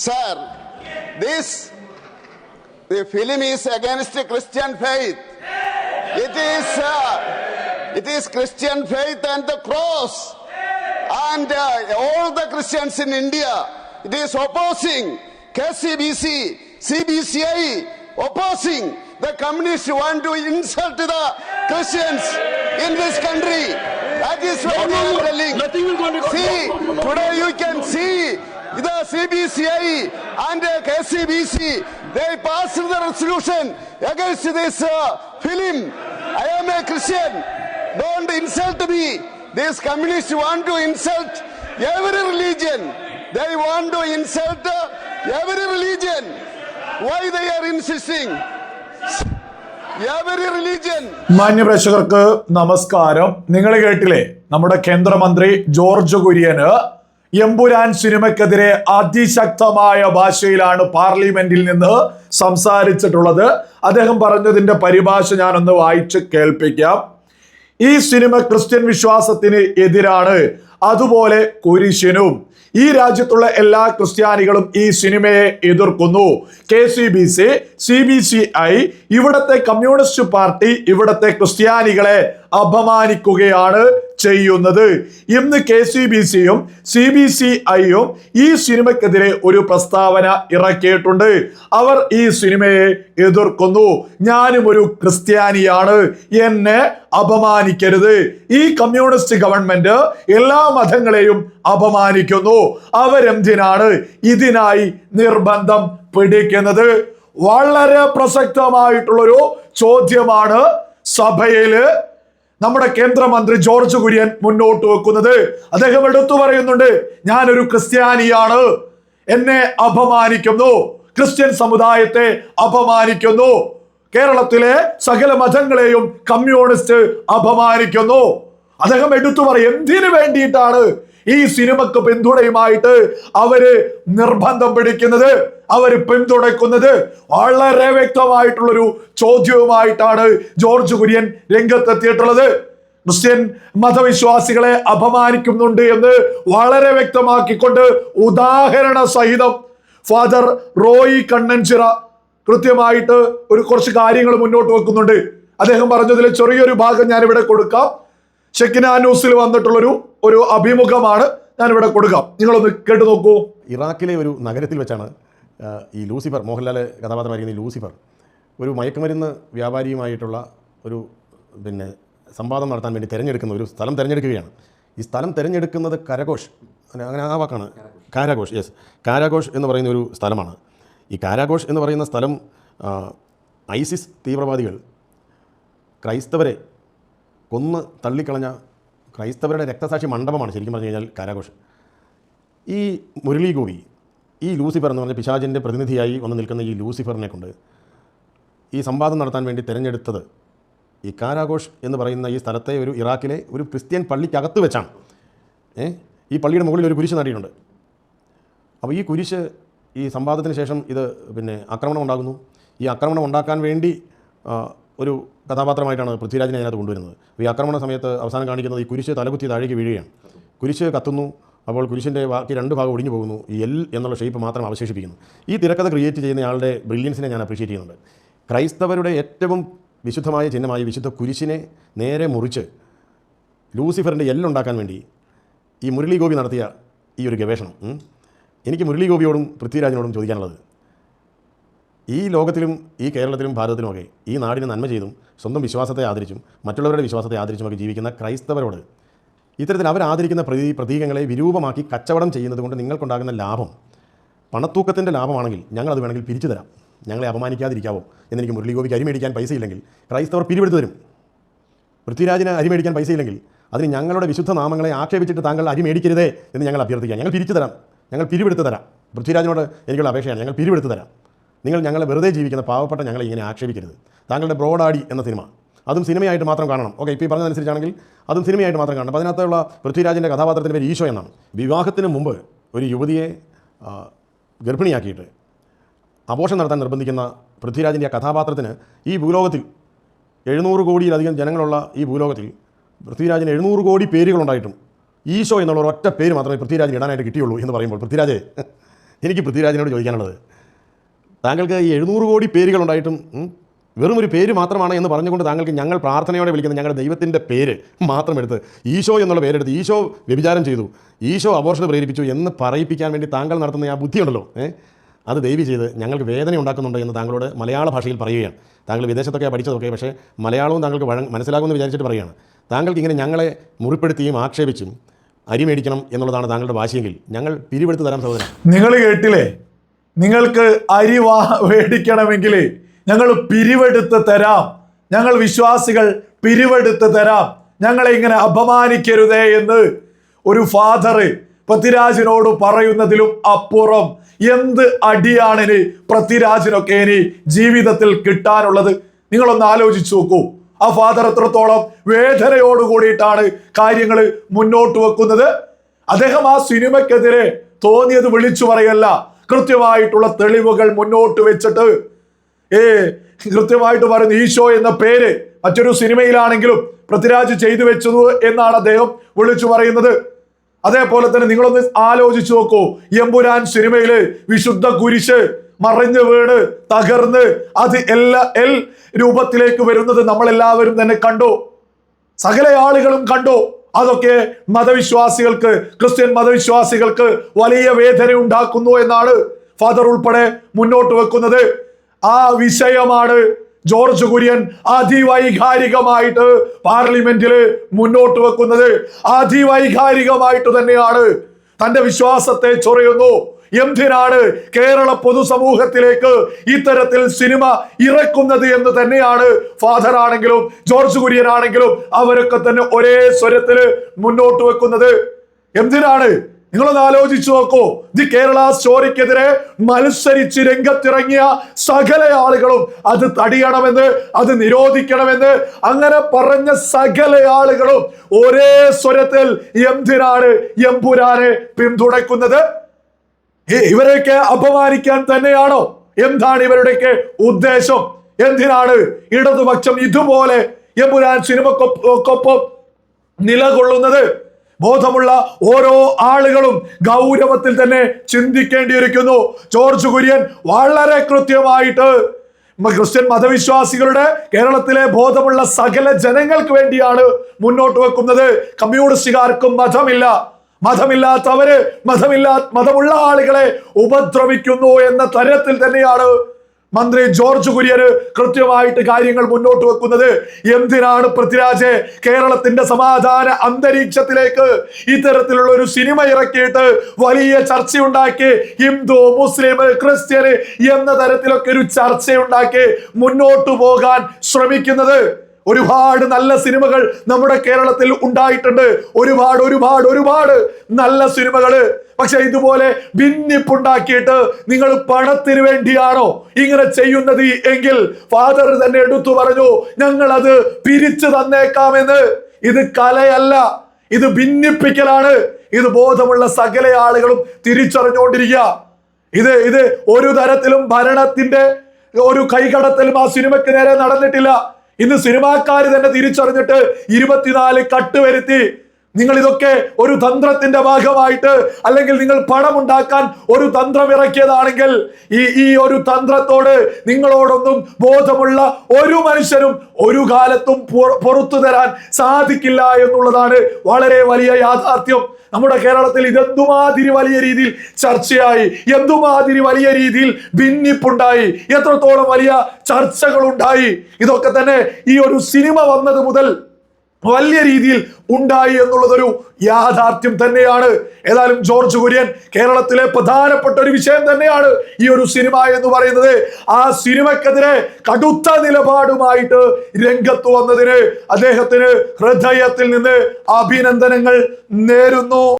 Sir, this the film is against the Christian faith. It is uh, it is Christian faith and the cross, and uh, all the Christians in India. It is opposing KCBC, CBCI, opposing the communists who want to insult the Christians in this country. That is what No, no, no. telling. Nothing will going See, today you can see the CBCI and the KCBC, they സി the resolution against this uh, film. I am a Christian. Don't insult me. These communists want to insult every religion. They want to insult uh, every religion. Why they are insisting? Every religion. മാന്യപ്രേക്ഷകർക്ക് നമസ്കാരം നിങ്ങൾ കേട്ടില്ലേ നമ്മുടെ കേന്ദ്രമന്ത്രി George Kurian Empuraan സിനിമയ്ക്കെതിരെ അതിശക്തമായ ഭാഷയിലാണ് പാർലമെന്റിൽ നിന്ന് സംസാരിച്ചിട്ടുള്ളത്. അദ്ദേഹം പറഞ്ഞതിന്റെ പരിഭാഷ ഞാനൊന്ന് വായിച്ച് കേൾപ്പിക്കാം. ഈ സിനിമ ക്രിസ്ത്യൻ വിശ്വാസത്തിന് എതിരാണ്. അതുപോലെ കുരിശിനും. ഈ രാജ്യത്തുള്ള എല്ലാ ക്രിസ്ത്യാനികളും ഈ സിനിമയെ എതിർക്കുന്നു. K C B C C B C I ഇവിടത്തെ കമ്മ്യൂണിസ്റ്റ് പാർട്ടി ഇവിടത്തെ ക്രിസ്ത്യാനികളെ അപമാനിക്കുകയാണ് ചെയ്യുന്നത്. ഇന്ന് കെ സി ബി സിയും സി ബി സി ഐയും ഈ സിനിമയ്ക്കെതിരെ ഒരു പ്രസ്താവന ഇറക്കിയിട്ടുണ്ട്. അവർ ഈ സിനിമയെ എതിർക്കുന്നു. ഞാനും ഒരു ക്രിസ്ത്യാനിയാണ്. എന്നെ അപമാനിക്കരുത്. ഈ കമ്മ്യൂണിസ്റ്റ് ഗവൺമെന്റ് എല്ലാ മതങ്ങളെയും അപമാനിക്കുന്നു. അവരെന്തിനാണ് ഇതിനായി നിർബന്ധം പിടിക്കുന്നത്? വളരെ പ്രസക്തമായിട്ടുള്ളൊരു ചോദ്യമാണ് സഭയിൽ നമ്മുടെ കേന്ദ്രമന്ത്രി ജോർജ് കുര്യൻ മുന്നോട്ട് വെക്കുന്നത്. അദ്ദേഹം എടുത്തു പറയുന്നുണ്ട് ഞാനൊരു ക്രിസ്ത്യാനിയാണ്. എന്നെ അപമാനിക്കുന്നു. ക്രിസ്ത്യൻ സമുദായത്തെ അപമാനിക്കുന്നു. കേരളത്തിലെ സകല മതങ്ങളെയും കമ്മ്യൂണിസ്റ്റ് അപമാനിക്കുന്നു. അദ്ദേഹം എടുത്തു പറയും എന്തിനു വേണ്ടിയിട്ടാണ് ഈ സിനിമക്ക് പിന്തുണയുമായിട്ട് അവർ നിർബന്ധം പിടിക്കുന്നത് അവർ പിന്തുണയ്ക്കുന്നത് വളരെ വ്യക്തമായിട്ടുള്ളൊരു ചോദ്യവുമായിട്ടാണ് ജോർജ് കുര്യൻ രംഗത്തെത്തിയിട്ടുള്ളത്. ക്രിസ്ത്യൻ മതവിശ്വാസികളെ അപമാനിക്കുന്നുണ്ട് എന്ന് വളരെ വ്യക്തമാക്കിക്കൊണ്ട് ഉദാഹരണ സഹിതം ഫാദർ റോയി കണ്ണൻചിറ കൃത്യമായിട്ട് ഒരു കുറച്ച് കാര്യങ്ങൾ മുന്നോട്ട് വെക്കുന്നുണ്ട്. അദ്ദേഹം പറഞ്ഞതിൽ ചെറിയൊരു ഭാഗം ഞാൻ ഇവിടെ കൊടുക്കാം. ഷെക്കിനാ ന്യൂസിൽ വന്നിട്ടുള്ളൊരു ഒരു അഭിമുഖമാണ് ഞാനിവിടെ കൊടുക്കാം. നിങ്ങളൊന്ന് കേട്ട് നോക്കൂ. ഇറാഖിലെ ഒരു നഗരത്തിൽ വെച്ചാണ് ഈ ലൂസിഫർ മോഹൻലാൽ കഥാപാത്രമായിരിക്കുന്ന ലൂസിഫർ ഒരു മയക്കുമരുന്ന് വ്യാപാരിയുമായിട്ടുള്ള ഒരു പിന്നെ സംവാദം നടത്താൻ വേണ്ടി തിരഞ്ഞെടുക്കുന്ന ഒരു സ്ഥലം തിരഞ്ഞെടുക്കുകയാണ്. ഈ സ്ഥലം തിരഞ്ഞെടുക്കുന്നത് കരഘോഷ് അങ്ങനെ ആ വാക്കാണ്. കാരാഘോഷ് യെസ് കാരാഘോഷ് എന്ന് പറയുന്ന ഒരു സ്ഥലമാണ്. ഈ കാരാഘോഷ് എന്ന് പറയുന്ന സ്ഥലം ഐസിസ് തീവ്രവാദികൾ ക്രൈസ്തവരെ കൊന്ന് തള്ളിക്കളഞ്ഞ ക്രൈസ്തവരുടെ രക്തസാക്ഷി മണ്ഡപമാണ് ശരിക്കും പറഞ്ഞു കഴിഞ്ഞാൽ കാരാഘോഷ്. ഈ മുരളി ഗോപി ഈ ലൂസിഫർ എന്ന് പറഞ്ഞ പിശാചിന്റെ പ്രതിനിധിയായി വന്ന് നിൽക്കുന്ന ഈ ലൂസിഫറിനെ കൊണ്ട് ഈ സംവാദം നടത്താൻ വേണ്ടി തിരഞ്ഞെടുത്തത് ഈ കാരാഘോഷ് എന്ന് പറയുന്ന ഈ സ്ഥലത്തെ ഒരു ഇറാഖിലെ ഒരു ക്രിസ്ത്യൻ പള്ളിക്കകത്ത് വെച്ചാണ്. ഏ ഈ പള്ളിയുടെ മുകളിൽ ഒരു കുരിശ് നടിയിട്ടുണ്ട്. അപ്പോൾ ഈ കുരിശ് ഈ സംവാദത്തിന് ശേഷം ഇത് പിന്നെ ആക്രമണം ഉണ്ടാകുന്നു. ഈ ആക്രമണം ഉണ്ടാക്കാൻ വേണ്ടി ഒരു കഥാപാത്രമായിട്ടാണ് പൃഥ്വിരാജിനെ അതിനകത്ത് കൊണ്ടുവരുന്നത്. അപ്പോൾ ഈ ആക്രമണ സമയത്ത് അവസാനം കാണിക്കുന്നത് ഈ കുരിശ് തലകുത്തി താഴേക്ക് വീഴുകയാണ്. കുരിശ് കത്തുന്നു അപ്പോൾ കുരിശിന്റെ ബാക്കി രണ്ട് ഭാഗം ഒടിഞ്ഞു പോകുന്നു ഈ എൽ എന്നുള്ള ഷേപ്പ് മാത്രം അവശേഷിപ്പിക്കുന്നു. ഈ തിരക്കഥ ക്രിയേറ്റ് ചെയ്യുന്ന ആളുടെ ബ്രില്യൻസിനെ ഞാൻ അപ്രീഷിയേറ്റ് ചെയ്യുന്നുണ്ട്. ക്രൈസ്തവരുടെ ഏറ്റവും വിശുദ്ധമായ ചിഹ്നമായ വിശുദ്ധ കുരിശിനെ നേരെ മുറിച്ച് ലൂസിഫറിന്റെ എല്ലുണ്ടാക്കാൻ വേണ്ടി ഈ മുരളി ഗോപി നടത്തിയ ഈ ഒരു ഗവേഷണം. എനിക്ക് മുരളി ഗോപിയോടും പൃഥ്വിരാജിനോടും ചോദിക്കാനുള്ളത് ഈ ലോകത്തിലും ഈ കേരളത്തിലും ഭാരതത്തിലുമൊക്കെ ഈ നാടിന് നന്മ ചെയ്തും സ്വന്തം വിശ്വാസത്തെ ആദരിച്ചും മറ്റുള്ളവരുടെ വിശ്വാസത്തെ ആദരിച്ചുമൊക്കെ ജീവിക്കുന്ന ക്രൈസ്തവരോട് ഇത്തരത്തിൽ അവർ ആദരിക്കുന്ന പ്രതി പ്രതീകങ്ങളെ വിരൂപമാക്കി കച്ചവടം ചെയ്യുന്നത് കൊണ്ട് നിങ്ങൾക്കുണ്ടാകുന്ന ലാഭം പണത്തൂക്കത്തിന്റെ ലാഭമാണെങ്കിൽ ഞങ്ങൾ അത് വേണമെങ്കിൽ പിരിച്ചു തരാം. ഞങ്ങളെ അപമാനിക്കാതിരിക്കാവോ എന്നെനിക്ക് മുരളിഗോപിക്ക് അരി മേടിക്കാൻ പൈസയില്ലെങ്കിൽ ക്രൈസ്തവർ പിരിവെടുത്ത് തരും. പൃഥ്വിരാജിന് അരി മേടിക്കാൻ പൈസയില്ലെങ്കിൽ അതിന് ഞങ്ങളുടെ വിശുദ്ധ നാമങ്ങളെ ആക്ഷേപിച്ചിട്ട് താങ്കൾ അരി മേടിക്കരുതേ എന്ന് ഞങ്ങൾ അഭ്യർത്ഥിക്കാം. ഞങ്ങൾ പിരിച്ചു തരാം. ഞങ്ങൾ പിരിവെടുത്ത് തരാം. പൃഥ്വിരാജിനോട് എനിക്കുള്ള അപേക്ഷയാണ്. ഞങ്ങൾ പിരിവെടുത്ത് തരാം. നിങ്ങൾ ഞങ്ങളെ വെറുതെ ജീവിക്കുന്ന പാവപ്പെട്ട ഞങ്ങളെ ഇങ്ങനെ ആക്ഷേപിക്കരുത്. താങ്കളുടെ ബ്രോഡാഡി എന്ന സിനിമ. അതും സിനിമയായിട്ട് മാത്രം കാണണം. ഓക്കെ ഇപ്പോൾ ഈ പറഞ്ഞതനുസരിച്ചാണെങ്കിൽ അതും സിനിമയായിട്ട് മാത്രം കാണണം. അപ്പോൾ അതിനകത്തുള്ള പൃഥ്വിരാജിന്റെ കഥാപാത്രത്തിന്റെ പേര് ഈശോ എന്നാണ് വിവാഹത്തിന് മുമ്പ് ഒരു യുവതിയെ ഗർഭിണിയാക്കിയിട്ട് ആഘോഷം നടത്താൻ നിർബന്ധിക്കുന്ന പൃഥ്വിരാജിന്റെ ആ കഥാപാത്രത്തിന് ഈ ഭൂലോകത്തിൽ എഴുന്നൂറ് കോടിയിലധികം ജനങ്ങളുള്ള ഈ ഭൂലോകത്തിൽ പൃഥ്വിരാജിന് എഴുന്നൂറ് കോടി പേരുകളുണ്ടായിട്ടും ഈശോ എന്നുള്ള ഒറ്റ പേര് മാത്രമേ പൃഥ്വിരാജിന് ഇടാനായിട്ട് കിട്ടിയുള്ളൂ എന്ന് പറയുമ്പോൾ പൃഥ്വിരാജെ എനിക്ക് പൃഥ്വിരാജിനോട് ചോദിക്കാനുള്ളത്. താങ്കൾക്ക് ഈ എഴുന്നൂറ് കോടി പേരുകളുണ്ടായിട്ടും വെറും ഒരു പേര് മാത്രമാണ് എന്ന് പറഞ്ഞുകൊണ്ട് താങ്കൾക്ക് ഞങ്ങൾ പ്രാർത്ഥനയോടെ വിളിക്കുന്ന ഞങ്ങളുടെ ദൈവത്തിന്റെ പേര് മാത്രം എടുത്ത് ഈശോ എന്നുള്ള പേരെടുത്ത് ഈശോ വ്യഭിചാരം ചെയ്തു ഈശോ അബോർഷൻ പ്രേരിപ്പിച്ചു എന്ന് പറയിപ്പിക്കാൻ വേണ്ടി താങ്കൾ നടത്തുന്ന ആ ബുദ്ധിയുണ്ടല്ലോ അത് ദയവ് ചെയ്ത് ഞങ്ങൾക്ക് വേദന ഉണ്ടാക്കുന്നുണ്ട് എന്ന് താങ്കളോട് മലയാള ഭാഷയിൽ പറയുകയാണ്. താങ്കൾ വിദേശത്തൊക്കെ പഠിച്ചതൊക്കെ പക്ഷേ മലയാളവും താങ്കൾക്ക് വഴ മനസ്സിലാകുമെന്ന് വിചാരിച്ചിട്ട് പറയുകയാണ്. താങ്കൾക്ക് ഇങ്ങനെ ഞങ്ങളെ മുറിപ്പെടുത്തിയും ആക്ഷേപിച്ചും അരി മേടിക്കണം എന്നുള്ളതാണ് താങ്കളുടെ വാശിയെങ്കിൽ ഞങ്ങൾ പിരിവെടുത്ത് തരാം സഹോദരൻ നിങ്ങൾ കേട്ടില്ലേ? നിങ്ങൾക്ക് അരി വാ മേടിക്കണമെങ്കിൽ ഞങ്ങൾ പിരിവെടുത്ത് തരാം. ഞങ്ങൾ വിശ്വാസികൾ പിരിവെടുത്ത് തരാം. ഞങ്ങളെ ഇങ്ങനെ അപമാനിക്കരുതേ എന്ന് ഒരു ഫാദർ പൃഥ്വിരാജിനോട് പറയുന്നതിലും അപ്പുറം എന്ത് അടിയാണ് ഇനി പൃഥ്വിരാജിനൊക്കെ ഇനി ജീവിതത്തിൽ കിട്ടാനുള്ളത്? നിങ്ങളൊന്ന് ആലോചിച്ചു നോക്കൂ. ആ ഫാദർ എത്രത്തോളം വേദനയോട് കൂടിയിട്ടാണ് കാര്യങ്ങൾ മുന്നോട്ട് വെക്കുന്നത്. അദ്ദേഹം ആ സിനിമയ്ക്കെതിരെ തോന്നിയത് വിളിച്ചു പറയല്ല. കൃത്യമായിട്ടുള്ള തെളിവുകൾ മുന്നോട്ട് വെച്ചിട്ട് ഏ കൃത്യമായിട്ട് പറയുന്ന ഈശോ എന്ന പേര് മറ്റൊരു സിനിമയിലാണെങ്കിലും പൃഥ്വിരാജ് ചെയ്തു വെച്ചത് എന്നാണ് അദ്ദേഹം വിളിച്ചു പറയുന്നത്. അതേപോലെ തന്നെ നിങ്ങളൊന്ന് ആലോചിച്ചു നോക്കൂ എമ്പുരാൻ സിനിമയിൽ വിശുദ്ധ കുരിശ് മറിഞ്ഞു വീണ് തകർന്ന് അത് എല്ലാ എൽ രൂപത്തിലേക്ക് വരുന്നത് നമ്മളെല്ലാവരും തന്നെ കണ്ടു. സകല ആളുകളും കണ്ടു. അതൊക്കെ മതവിശ്വാസികൾക്ക് ക്രിസ്ത്യൻ മതവിശ്വാസികൾക്ക് വലിയ വേദന ഉണ്ടാക്കുന്നു എന്നാണ് ഫാദർ ഉൾപ്പെടെ മുന്നോട്ട് വെക്കുന്നത്. ആ വിഷയമാണ് ജോർജ് കുര്യൻ അതിവൈകാരികമായിട്ട് പാർലമെന്റിൽ മുന്നോട്ട് വെക്കുന്നത്. അതിവൈകാരികമായിട്ട് തന്നെയാണ് തന്റെ വിശ്വാസത്തെ ചൊറിയുന്നു. എന്തിനാണ് കേരള പൊതുസമൂഹത്തിലേക്ക് ഇത്തരത്തിൽ സിനിമ ഇറക്കുന്നത് എന്ന് തന്നെയാണ് ഫാദർ ആണെങ്കിലും ജോർജ് കുര്യൻ ആണെങ്കിലും അവരൊക്കെ തന്നെ ഒരേ സ്വരത്തിൽ മുന്നോട്ട് വെക്കുന്നത്? എന്തിനാണ്? നിങ്ങളൊന്ന് ആലോചിച്ചു നോക്കൂ. ദി കേരള സ്റ്റോറിക്കെതിരെ മത്സരിച്ച് രംഗത്തിറങ്ങിയ സകല ആളുകളും അത് തടിയണമെന്ന് അത് നിരോധിക്കണമെന്ന് അങ്ങനെ പറഞ്ഞ സകല ആളുകളും ഒരേ സ്വരത്തിൽ എന്തിനാണ് എമ്പുരാനെ പിന്തുണയ്ക്കുന്നത്? ഇവരെയൊക്കെ അപമാനിക്കാൻ തന്നെയാണോ? എന്താണ് ഇവരുടെയൊക്കെ ഉദ്ദേശം? എന്തിനാണ് ഇടതുപക്ഷം ഇതുപോലെ എമ്പുരാൻ സിനിമക്കൊപ്പം നിലകൊള്ളുന്നത്? ബോധമുള്ള ഓരോ ആളുകളും ഗൗരവത്തിൽ തന്നെ ചിന്തിക്കേണ്ടിയിരിക്കുന്നു. ജോർജ് കുര്യൻ വളരെ കൃത്യമായിട്ട് ക്രിസ്ത്യൻ മതവിശ്വാസികളുടെ കേരളത്തിലെ ബോധമുള്ള സകല ജനങ്ങൾക്ക് വേണ്ടിയാണ് മുന്നോട്ട് വെക്കുന്നത്. കമ്മ്യൂണിസ്റ്റുകാർക്കും മതമില്ല. മതമില്ലാത്തവര് മതമില്ലാ മതമുള്ള ആളുകളെ ഉപദ്രവിക്കുന്നു എന്ന തരത്തിൽ തന്നെയാണ് മന്ത്രി ജോർജ് കുര്യന് കൃത്യമായിട്ട് കാര്യങ്ങൾ മുന്നോട്ട് വെക്കുന്നത്. എന്തിനാണ് പൃഥ്വിരാജ് കേരളത്തിന്റെ സമാധാന അന്തരീക്ഷത്തിലേക്ക് ഇത്തരത്തിലുള്ള ഒരു സിനിമ ഇറക്കിയിട്ട് വലിയ ചർച്ചയുണ്ടാക്കി ഹിന്ദു മുസ്ലിം ക്രിസ്ത്യന് എന്ന തരത്തിലൊക്കെ ഒരു ചർച്ചയുണ്ടാക്കി മുന്നോട്ട് പോകാൻ ശ്രമിക്കുന്നത്? ഒരുപാട് നല്ല സിനിമകൾ നമ്മുടെ കേരളത്തിൽ ഉണ്ടായിട്ടുണ്ട്. ഒരുപാട് ഒരുപാട് ഒരുപാട് നല്ല സിനിമകൾ പക്ഷെ ഇതുപോലെ ഭിന്നിപ്പുണ്ടാക്കിയിട്ട് നിങ്ങൾ പണത്തിന് വേണ്ടിയാണോ ഇങ്ങനെ ചെയ്യുന്നത് എങ്കിൽ ഫാദർ തന്നെ എടുത്തു പറഞ്ഞു ഞങ്ങൾ അത് പിരിച്ചു തന്നേക്കാമെന്ന്. ഇത് കലയല്ല ഇത് ഭിന്നിപ്പിക്കലാണ്. ഇത് ബോധമുള്ള സകല ആളുകളും തിരിച്ചറിഞ്ഞുകൊണ്ടിരിക്കുക ഇത് ഇത് ഒരു തരത്തിലും ഭരണത്തിന്റെ ഒരു കൈകടത്തലും ആ സിനിമയ്ക്ക് നേരെ നടന്നിട്ടില്ല. ഇന്ന് സിനിമാക്കാർ തന്നെ തിരിച്ചറിഞ്ഞിട്ട് ഇരുപത്തിനാല് കട്ട് വരുത്തി നിങ്ങൾ ഇതൊക്കെ ഒരു തന്ത്രത്തിന്റെ ഭാഗമായിട്ട് അല്ലെങ്കിൽ നിങ്ങൾ പണം ഉണ്ടാക്കാൻ ഒരു തന്ത്രം ഇറക്കിയതാണെങ്കിൽ ഈ ഈ ഒരു തന്ത്രത്തോട് നിങ്ങളോടൊന്നും ബോധമുള്ള ഒരു മനുഷ്യനും ഒരു കാലത്തും പുറ- പുറത്തു തരാൻ സാധിക്കില്ല എന്നുള്ളതാണ് വളരെ വലിയ യാഥാർത്ഥ്യം. നമ്മുടെ കേരളത്തിൽ ഇതെന്തുമാതിരി വലിയ രീതിയിൽ ചർച്ചയായി എന്തുമാതിരി വലിയ രീതിയിൽ ഭിന്നിപ്പുണ്ടായി എത്രത്തോളം വലിയ ചർച്ചകളുണ്ടായി. ഇതൊക്കെ തന്നെ ഈ ഒരു സിനിമ വന്നത് മുതൽ വലിയ രീതിയിൽ ഉണ്ടായി എന്നുള്ളതൊരു യാഥാർത്ഥ്യം തന്നെയാണ്. ഏതായാലും ജോർജ് കുര്യൻ കേരളത്തിലെ പ്രധാനപ്പെട്ട ഒരു വിഷയം തന്നെയാണ് ഈ ഒരു സിനിമ എന്ന് പറയുന്നത്. ആ സിനിമക്കെതിരെ കടുത്ത നിലപാടുമായിട്ട് രംഗത്ത് വന്നതിന് അദ്ദേഹത്തിന് ഹൃദയത്തിൽ നിന്ന് അഭിനന്ദനങ്ങൾ നേരുന്നു.